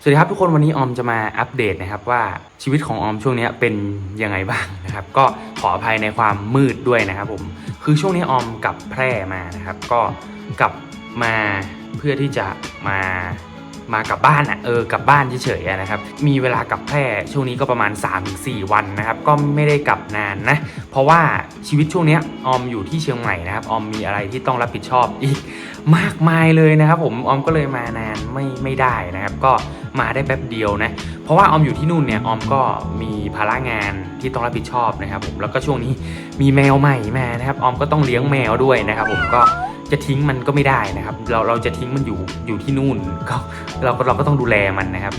สวัสดีครับทุกคนวันนี้ออมจะมาอัปเดตนะครับว่าชีวิตของออมช่วงนี้เป็นยังไงบ้างนะครับ ก็ขออภัยในความมืดด้วยนะครับผมคือช่วงนี้ออมกลับแพร่มานะครับ ก็กลับมาเพื่อที่จะมา มากลับบ้านอะเออกลับบ้านเฉยๆนะครับมีเวลากลับแพร่ช่วงนี้ก็ประมาณ 3-4 วันนะครับก็ไม่ได้กลับนานนะเพราะว่าชีวิตช่วงเนี้ยออมอยู่ที่เชียงใหม่นะครับออมมีอะไรที่ต้องรับผิดชอบอีกมากมายเลยนะครับผมออมก็เลยมานานไม่ไม่ได้นะครับก็มาได้แป๊บเดียวนะเพราะว่าออมอยู่ที่นู่นเนี่ยออมก็มีภาระงานที่ต้องรับผิดชอบนะครับผมแล้วก็ช่วงนี้มีแมวใหม่มานะครับออมก็ต้องเลี้ยงแมวด้วยนะครับผมก็ จะทิ้งมันก็ไม่ได้นะครับ เราเราจะทิ้งมันอยู่อยู่ที่นู่นก็เราก็เราก็ต้องดูแลมันนะครับ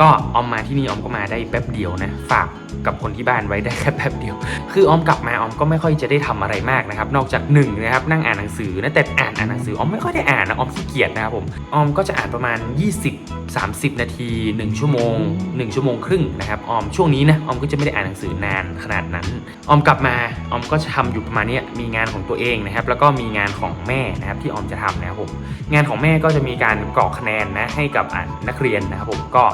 ก็ออมมาที่นี่ออมก็มาได้แป๊บเดียวนะฝากกับคนที่บ้านไว้ได้แค่แป๊บเดียว คือออมกลับมาออมก็ไม่ค่อยจะได้ทำอะไรมากนะครับ นอกจากหนึ่งนะครับนั่งอ่านหนังสือนะแต่อ่านอ่านหนังสือออมไม่ค่อยได้อ่านนะออมขี้เกียจนะครับผมออมก็จะอ่านประมาณ 20 30 นาที 1 ชั่วโมง 1 ชั่วโมงครึ่งนะครับออมช่วงนี้นะออมก็จะไม่ได้อ่านหนังสือนานขนาดนั้น ออมกลับมาออมก็จะทำอยู่ประมาณนี้มีงานของตัวเองนะครับ แล้วก็มีงานของแม่นะครับที่ออมจะทำนะครับผมงานของแม่ก็จะมีการกรอกคะแนนนะให้กับอ่านนักเรียนนะครับผมก็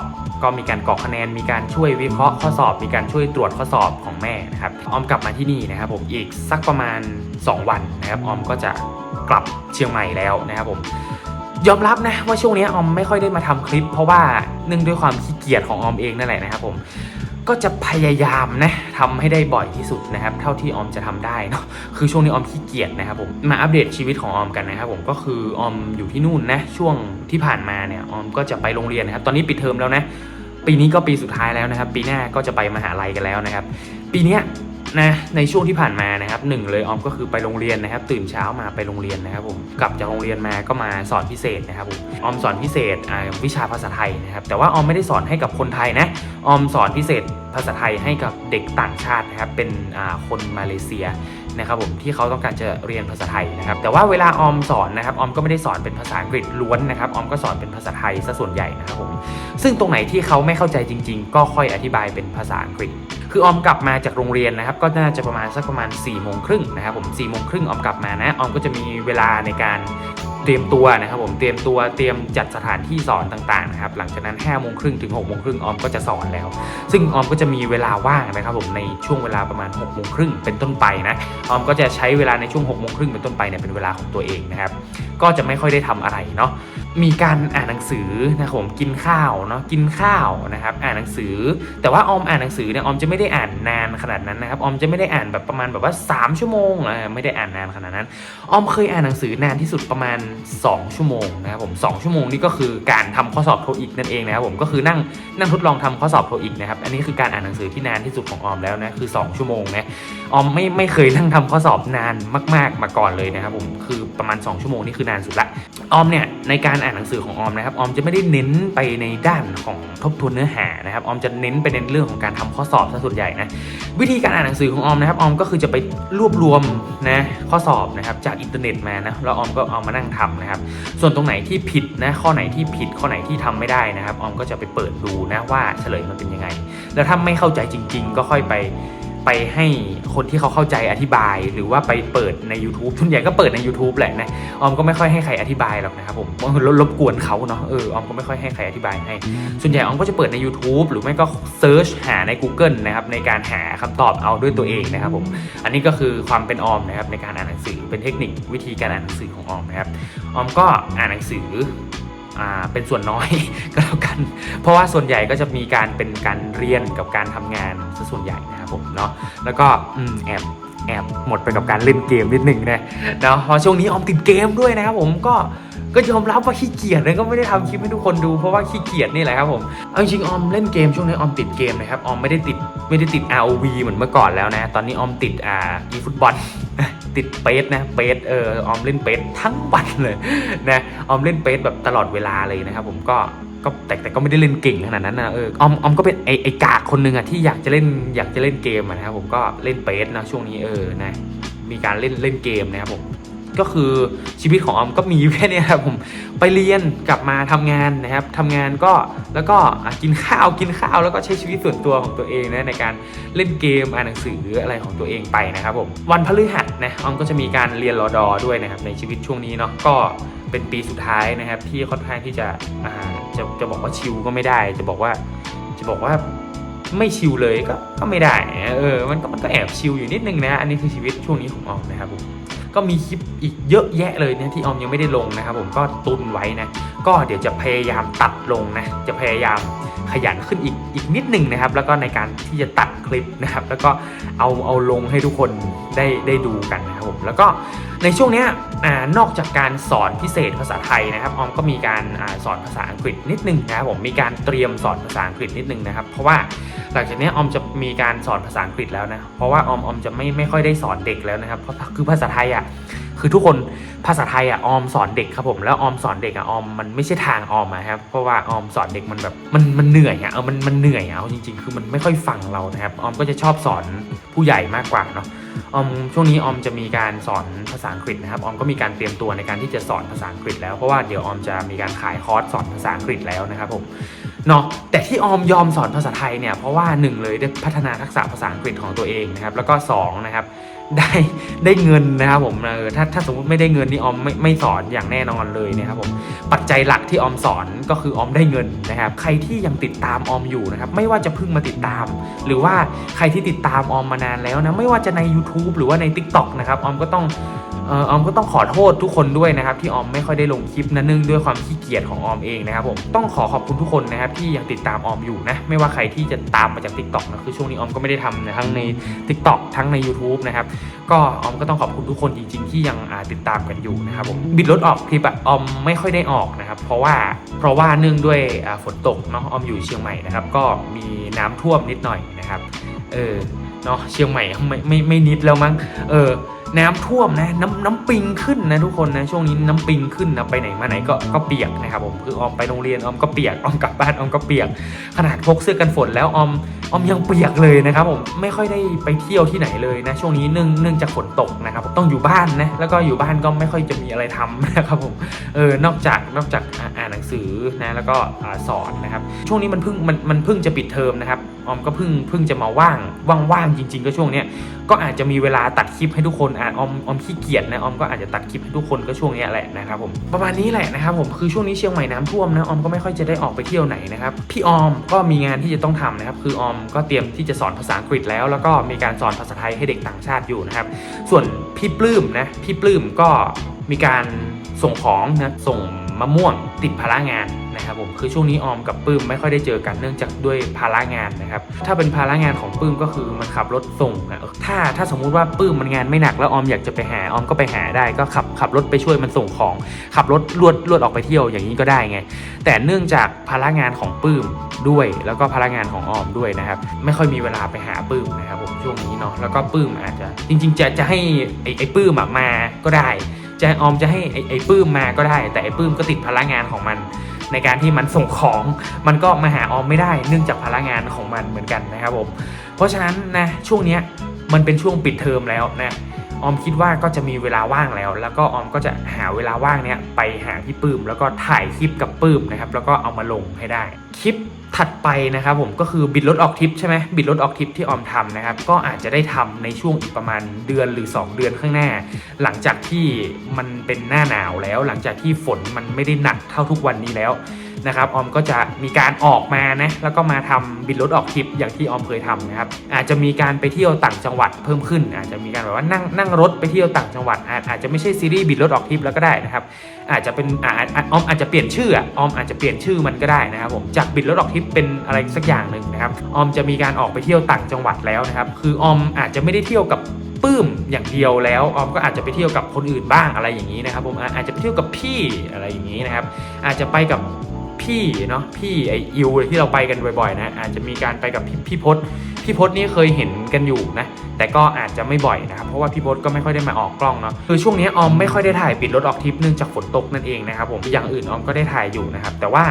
ก็มีการกรอกคะแนน มีการช่วยวิเคราะห์ข้อสอบ มีการช่วยตรวจข้อสอบของแม่นะครับ ออมกลับมาที่นี่นะครับผมอีกสักประมาณ 2 วันนะครับ ออมก็จะกลับเชียงใหม่แล้วนะครับผม ยอมรับนะว่าช่วงนี้ออมไม่ค่อยได้มาทำคลิป เพราะว่าเนื่องด้วยความขี้เกียจของออมเองนั่นแหละนะครับผมก็จะพยายามนะทำให้ได้บ่อยที่สุดนะครับ เท่าที่ออมจะทำได้เนาะคือช่วงนี้ออมขี้เกียจนะครับผมมาอัปเดตชีวิตของออมกันนะครับผมก็คือออมอยู่ที่นู่นนะช่วงที่ผ่านมาเนี่ยออมก็จะไปโรงเรียนนะครับ ตอนนี้ปิดเทอมแล้วนะปีนี้ก็ปีสุดท้ายแล้วนะครับ ปีหน้าก็จะไปมหาลัยกันแล้วนะครับ ปีนี้ นะในช่วงที่ผ่านมานะครับหนึ่งเลยออมก็คือไปโรงเรียนนะครับ ตื่นเช้ามาไปโรงเรียนนะครับผมกลับจากโรงเรียนมาก็มาสอนพิเศษนะครับผมออมสอนพิเศษวิชาภาษาไทยนะครับแต่ว่าออมไม่ได้สอนให้กับคนไทยนะออมสอนพิเศษภาษาไทยให้กับเด็กต่างชาตินะครับเป็นคนมาเลเซียนะครับผมที่เขาต้องการจะเรียนภาษาไทยนะครับแต่ว่าเวลาออมสอนนะครับออมก็ไม่ได้สอนเป็นภาษาอังกฤษล้วนนะครับออมก็สอนเป็นภาษาไทยซะส่วนใหญ่นะครับผมซึ่งตรงไหนที่เขาไม่เข้าใจจริง ๆ ก็ค่อยอธิบายเป็นภาษาอังกฤษ คือออมกลับมาจากโรงเรียนนะครับ ก็น่าจะประมาณสักประมาณ4ี่โมงครึ่งนะครับผมสี่โมงครึ่งออมกลับมานะออมก็จะมีเวลาในการ เตรียมตัวนะครับผมเตรียมตัวเตรียมจัดสถานที่สอนต่างๆนะครับหลังจากนั้น5้าโมงครึ่งถึง6กโมงครึ่งออมก็จะสอนแล้ว ซึ่งออมก็จะมีเวลาว่างนะครับผมในช่วงเวลาประมาณ6กโมงครึ่งเป็นต้นไปนะออมก็จะใช้เวลาในช่วง6กโมงครึ่งเป็นต้นไปเนี่ยเป็นเวลาของตัวเองนะครับก็จะไม่ค่อยได้ทำอะไรเนาะมีการอ่านหนังสือนะครับผมกินข้าวเนาะกินข้าวนะครับอ่านหนังสือ แต่ว่าออมอ่านหนังสือเนี่ยออมจะไม่ได้อ่านนานขนาดนั้นนะครับออมจะไม่ได้อ่านแบบประมาณแบบว่า 3 ชั่วโมงอ่าไม่ได้อ่านนานขนาดนั้นออมเคยอ่านหนังสือนานที่สุดประมาณ2 ชั่วโมงนะครับผม2ชั่วโมงนี่ก็คือการทำข้อสอบโทอีกนั่นเองนะครับผมก็คือนั่งนั่งทดลองทำข้อสอบโทอีกนะครับอันนี้คือการอ่านหนังสือที่นานที่สุดของออมแล้วนะคือ 2 ชั่วโมงนะออมไม่ไม่เคยนั่งทำข้อสอบนานมาก ๆ มาก่อนเลยนะครับผมคือประมาณ 2 ชั่วโมงนี่คือนานสุดละออมเนี่ยในการอ่านหนังสือของออมนะครับออมจะไม่ได้เน้นไปในด้านของทบทวนเนื้อหานะครับออมจะเน้นไปในเรื่องของการทำข้อสอบซะส่วนใหญ่นะวิธีการอ่านหนังสือของออมนะครับออมก็คือจะไปรวบรวมนะข้อสอบนะครับจากอินเทอร์เน็ตมานะแล้วออมก็เอามานั่งทำนะครับ ส่วนตรงไหนที่ผิดนะข้อไหนที่ผิดข้อไหนที่ทำไม่ได้นะครับออมก็จะไปเปิดดูนะว่าเฉลยมันเป็นยังไง แล้วถ้าไม่เข้าใจจริง ๆ ก็ค่อยไป ไปให้คนที่เขาเข้าใจอธิบาย หรือว่าไปเปิดใน YouTube ทุนใหญ่ก็เปิดใน YouTube แหละนะออมก็ไม่ค่อยให้ใครอธิบายหรอกนะครับผมเพราะรบรบกวนเขาเนาะเออออมก็ไม่ค่อยให้ใครอธิบายให้ส่วนใหญ่ออมก็จะเปิดใน YouTube หรือไม่ก็เซิร์ชหาใน Google นะครับในการหาคำตอบเอาด้วยตัวเองนะครับผมอันนี้ก็คือความเป็นออมนะครับในการอ่านหนังสือเป็นเทคนิควิธีการอ่านหนังสือของออมนะครับออมก็อ่านหนังสือ เป็นส่วนน้อย ก็แล้วกัน เพราะว่าส่วนใหญ่ก็จะมีการเป็นการเรียนกับการทำงานซะส่วนใหญ่นะครับผมเนาะแล้วก็แอบแอบหมดไปกับการเล่นเกมนิดนึงนะเนาะพราะช่วงนี้ออมติดเกมด้วยนะครับผมก็ก็ยอมรับว่าขี้เกียจเลยก็ไม่ได้ทำคลิปให้ทุกคนดูเพราะว่าขี้เกียจนี่แหละครับผมเอาจริงออมเล่นเกมช่วงนี้ออมติดเกมนะครับออมไม่ได้ติด ไม่ได้ติด ROV เหมือนเมื่อก่อนแล้วนะ ตอนนี้ออมติดอ่าอีฟุตบอลติดเปสนะเปสเออออมเล่นเปสทั้งวันเลยนะออมเล่นเปสแบบตลอดเวลาเลยนะครับผมก็ก็แต่แต่ก็ไม่ได้เล่นเก่งขนาดนั้นนะเออออมออมก็เป็นไอไอกากคนหนึ่งอะที่อยากจะเล่นอยากจะเล่นเกมนะครับผมก็เล่นเปสนะช่วงนี้เออนะมีการเล่นเล่นเกมนะครับผม ก็คือชีวิตของออมก็มีแค่นี้ครับผมไปเรียนกลับมาทำงานนะครับทำงานก็แล้วก็กินข้าวกินข้าว แล้วก็ใช้ชีวิตส่วนตัวของตัวเองนะในการเล่นเกมอ่านหนังสืออะไรของตัวเองไปนะครับผมวันพฤหัสนะออมก็จะมีการเรียนรอดอด้วยนะครับในชีวิตช่วงนี้เนาะก็เป็นปีสุดท้ายนะครับ ที่ค่อนข้างที่จะจะจะบอกว่าชิลก็ไม่ได้ จะบอกว่าจะบอกว่าไม่ชิลเลยก็ก็ไม่ได้เออมันก็มันก็แอบชิลอยู่นิดนึงนะ อันนี้คือชีวิตช่วงนี้ของออมนะครับผม ก็มีคลิปอีกเยอะแยะเลยเนี่ยที่ออมยังไม่ได้ลงนะครับผมก็ตุนไว้นะก็เดี๋ยวจะพยายามตัดลงนะ จะพยายามขยันขึ้นอีกอีกนิดหนึ่งนะครับ แล้วก็ในการที่จะตัดคลิปนะครับ แล้วก็เอาเอาลงให้ทุกคนได้ได้ดูกันนะครับผมแล้วก็ในช่วงนี้นอกจากการสอนพิเศษภาษาไทยนะครับออมก็มีการอสอนภาษาอังกฤษนิดนึงนะครับผมมีการเตรียมสอนภาษาอังกฤษนิดนึงนะครับ เพราะว่าหลังจากนี้ออมจะมีการสอนภาษาอังกฤษแล้วนะเพราะว่าออมออมจะไม่ไม่ค่อยได้สอนเด็กแล้วนะครับเพราะคือภาษาไทยอะ คือทุกคนภาษาไทยอะออมสอนเด็กครับผมแล้วออมสอนเด็กอะออมมันไม่ใช่ทางออมอะครับเพราะว่าออมสอนเด็กมันแบบมันมันเหนื่อยอะเออมันมันเหนื่อยอะจริงๆ คือมันไม่ค่อยฟังเรานะครับออมก็จะชอบสอนผู้ใหญ่มากกว่าเนาะออมช่วงนี้ออมจะมีการสอนภาษาอังกฤษนะครับออมก็มีการเตรียมตัวในการที่จะสอนภาษาอังกฤษแล้วเพราะว่าเดี๋ยวออมจะมีการขายคอร์สสอนภาษาอังกฤษแล้วนะครับผมเนาะแต่ที่ออมยอมสอนภาษาไทยเนี่ยเพราะว่าหนึ่งเลยได้พัฒนาทักษะภาษาอังกฤษของตัวเองนะครับแล้วก็สองนะครับ ได้ได้เงินนะครับผมเออถ้าถ้าสมมติไม่ได้เงินนี่ออมไม่ไม่สอนอย่างแน่นอนเลยนะครับผมปัจจัยหลักที่ออมสอนก็คือออมได้เงินนะครับใครที่ยังติดตามออมอยู่นะครับไม่ว่าจะเพิ่งมาติดตาม หรือว่าใครที่ติดตามออมมานานแล้วนะไม่ว่าจะใน YouTube หรือว่าใน TikTok นะครับออมก็ต้อง อออมก็ต้องขอโทษทุกคนด้วยนะครับที่ออมไม่ค่อยได้ลงคลิปนะเนื่องด้วยความขี้เกียจของออมเองนะครับผมต้องขอขอบคุณทุกคนนะครับที่ยังติดตามออมอยู่นะไม่ว่าใครที่จะตามมาจาก TikTok นะคือช่วงนี้ออมก็ไม่ได้ทำนะทั้งใน TikTok ทั้งใน YouTube นะครับก็ออมก็ต้องขอบคุณทุกคนจริง ๆ ที่ยังติดตามกันอยู่นะครับผมบิดรถออกคลิปอะออมไม่ค่อยได้ออกนะครับเพราะว่าเพราะว่าเนื่องด้วยฝนตกเนาะออมอยู่เชียงใหม่นะครับก็มีน้ำท่วมนิดหน่อยนะครับเออเนาะเชียงใหม่ไม่ไม่ไม่นิดแล้วมั้งเออ น้ำท่วมนะน้ำน้ำปิงขึ้นนะทุกคนนะช่วงนี้น้ำปิงขึ้นนะไปไหนมาไหนก็ก็เปียกนะครับผมคือออมไปโรงเรียนออมก็เปียกออมกลับบ้านออมก็เปียก ขนาดพกเสื้อกันฝนแล้วออมออมยังเปียกเลยนะครับผมไม่ค่อยได้ไปเที่ยวที่ไหนเลยนะช่วงนี้เนื่องเนื่องจากฝนตกนะครับต้องอยู่บ้านนะแล้วก็อยู่บ้านก็ไม่ค่อยจะมีอะไรทำนะครับผมเออนอกจากนอกจากอ่านหนังสือนะแล้วก็สอนนะครับช่วงนี้มันเพิ่งมันมันเพิ่งจะปิดเทอมนะครับ ออมก็เพิ่งเพิ่งจะมาว่างว่างๆจริง ๆ ก็ช่วงเนี้ยก็อาจจะมีเวลาตัดคลิปให้ทุกคนอ่านออมออมขี้เกียจนะออมก็อาจจะตัดคลิปให้ทุกคนก็ช่วงเนี้ยแหละนะครับผมประมาณนี้แหละนะครับผมคือช่วงนี้เชียงใหม่น้ำท่วมนะออมก็ไม่ค่อยจะได้ออกไปเที่ยวไหนนะครับพี่ออมก็มีงานที่จะต้องทำนะครับคือออมก็เตรียมที่จะสอนภาษาอังกฤษแล้ว แล้วก็มีการสอนภาษาไทยให้เด็กต่างชาติอยู่นะครับส่วนพี่ปลื้มนะพี่ปลื้มก็มีการส่งของนะส่งมะม่วงติดภาระงาน นะครับผมคือช่วงนี้ออมกับปื้มไม่ค่อยได้เจอกันเนื่องจากด้วยภาระงานนะครับถ้าเป็นภาระงานของปื้มก็คือมันขับรถส่งนะถ้าถ้าสมมุติว่าปื้มมันงานไม่หนักแล้วออมอยากจะไปหาออมก็ไปหาได้ก็ขับขับรถไปช่วยมันส่งของ ขับรถลวดลวดออกไปเที่ยวอย่างนี้ก็ได้ไง แต่เนื่องจากภาระงานของปื้มด้วย แล้วก็ภาระงานของออมด้วยนะครับ ไม่ค่อยมีเวลาไปหาปื้มนะครับผมช่วงนี้เนาะแล้วก็ปื้มอาจจะจริง ๆ จะจะให้ไอ้ไอ้ปื้มมาก็ได้จะออมจะให้ไอ้ไอ้ปื้มมาก็ได้ แต่ไอ้ปื้มก็ติดภาระงานของมัน ในการที่มันส่งของมันก็มาหาออมไม่ได้ เนื่องจากพลังงานของมันเหมือนกันนะครับผมเพราะฉะนั้นนะช่วงนี้มันเป็นช่วงปิดเทอมแล้วนะออมคิดว่าก็จะมีเวลาว่างแล้ว แล้วก็ออมก็จะหาเวลาว่างเนี้ยไปหาพี่ปื้มแล้วก็ถ่ายคลิปกับปื้มนะครับแล้วก็เอามาลงให้ได้คลิป ถัดไปนะครับผมก็คือบิดรถออกทริปใช่ไหมบิดรถออกทริปที่ออมทำนะครับก็อาจจะได้ทำในช่วงอีกประมาณเดือนหรือ 2 เดือนข้างหน้า หลังจากที่มันเป็นหน้าหนาวแล้ว หลังจากที่ฝนมันไม่ได้หนักเท่าทุกวันนี้แล้วนะครับออมก็จะมีการออกมานะแล้วก็มาทำบิดรถออกทริปอย่างที่ออมเคยทำนะครับอาจจะมีการไปเที่ยวต่างจังหวัดเพิ่มขึ้น อาจจะมีการแบบว่านั่งนั่งรถไปเที่ยวต่างจังหวัด อาจจะไม่ใช่ซีรีส์บิดรถออกทริปแล้วก็ได้นะครับอาจจะเป็นออมอาจจะเปลี่ยนชื่ออออมอาจจะเปลี่ยนชื่อมันก็ได้นะครับผมจากบิดรถออกทริปเป็นอะไรสักอย่างหนึ่งนะครับออมจะมีการออกไปเที่ยวต่างจังหวัดแล้วนะครับ คือออมอาจจะไม่ได้เที่ยวกับปื้มอย่างเดียวแล้วออมก็อาจจะไปเที่ยวกับคนอื่นบ้างอะไรอย่างนี้นะครับผมอาจจะไปเที่ยวกับพี่อะไรอย่างนี้นะครับ อาจจะไปกับพี่เนาะพี่ไออิวที่เราไปกันบ่อยๆนะอาจจะมีการไปกับพี่พี่พศ พี่พศนี่เคยเห็นกันอยู่นะ แต่ก็อาจจะไม่บ่อยนะครับ เพราะว่าพี่พศก็ไม่ค่อยได้มาออกกล้องเนาะ คือช่วงนี้ออมไม่ค่อยได้ถ่ายปิดรถออกทริปเนื่องจากฝนตกนั่นเองนะครับผม อย่างอื่นออมก็ได้ถ่ายอยู่นะครับ แต่ว่า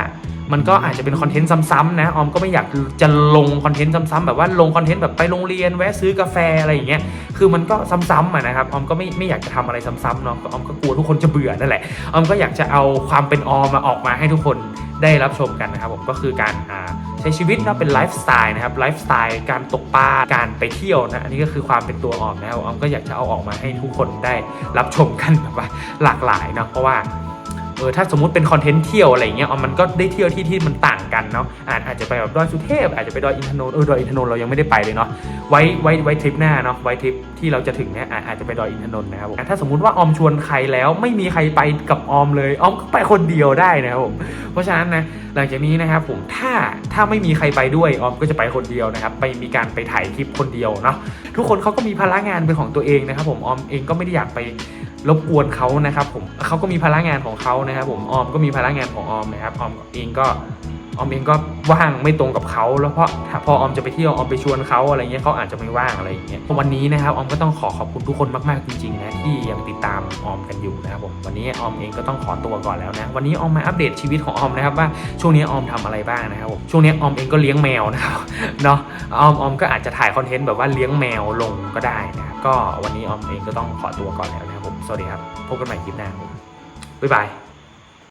มันก็อาจจะเป็นคอนเทนต์ซ้ำๆนะออมก็ไม่อยากจะลงคอนเทนต์ซ้ำๆแบบว่าลงคอนเทนต์แบบไปโรงเรียนแวะซื้อกาแฟอะไรอย่างเงี้ยคือมันก็ซ้ำๆอะนะครับออมก็ไม่ไม่อยากจะทำอะไรซ้ำๆเนาะออมก็กลัวทุกคนจะเบื่อนั่นแหละออมก็อยากจะเอาความเป็นออมมาออกมาให้ทุกคน ได้รับชมกันนะครับผมก็คือการใช้ชีวิตนะเป็นไลฟ์สไตล์นะครับไลฟ์สไตล์การตกปลาการไปเที่ยวนะอันนี้ก็คือความเป็นตัวออมนะครับออมก็อยากจะเอาออกมาให้ทุกคนได้รับชมกันแบบว่าหลากหลายเนาะเพราะว่า เออถ้าสมมติเป็นคอนเทนต์เที่ยวอะไรเงี้ยออมมันก็ได้เที่ยวที่ที่มันต่างกันเนาะอาจจะไปแบบดอยสุเทพ อาจจะไปดอยอินทนนท์เออดอยอินทนนท์เรายังไม่ได้ไปเลยเนาะไว้ไว้ไว้ทริปหน้าเนาะไว้ทริปที่เราจะถึงเนี่ยอาจจะไปดอยอินทนนท์นะครับผมถ้าสมมติว่าออมชวนใครแล้วไม่มีใครไปกับออมเลยออมก็ไปคนเดียวได้นะครับผมเพราะฉะนั้นนะหลังจากนี้นะครับผมถ้าถ้าไม่มีใครไปด้วยออมก็จะไปคนเดียวนะครับไปมีการไปถ่ายคลิปคนเดียวเนาะทุกคนเขาก็มีภาระงานเป็นของตัวเองนะครับผมออมเองก็ไม่ได้อยากไป รบกวนเขานะครับผมเขาก็มีพลังงานของเขานะครับผมออมก็มีพลังงานของออมนะครับออมเองก็ ออมเองก็ว่างไม่ตรงกับเขาแล้วเพราะาพอออมจะไปเที่ยวออมไปชวนเขาอะไรเงี้ยเขาอาจจะไม่ว่างอะไรอย่างเงี้ยวันนี้นะครับออมก็ต้องขอขอบคุณทุกคนมากๆจริงๆนะที่ยังติดตามออมกันอยู่นะครับผมวันนี้ออมเองก็ต้องขอตัวก่อนแล้วนะวันนี้ออมมาอัปเดตชีวิตของออมนะครับว่าช่วงนี้ออมทำอะไรบ้างนะครับผมช่วงนี้ออมเองก็เลี้ยงแมวนะครับเนาะออมออมก็อาจจะถ่ายคอนเทนต์แบบว่าเลี้ยงแมวลงก็ได้นะครับก็วันนี้ออมเองก็ต้องขอตัวก่อนแล้วนะครับผมสวัสดีครับพบกันใหม่คลิปหน้าผมบ๊ายบาย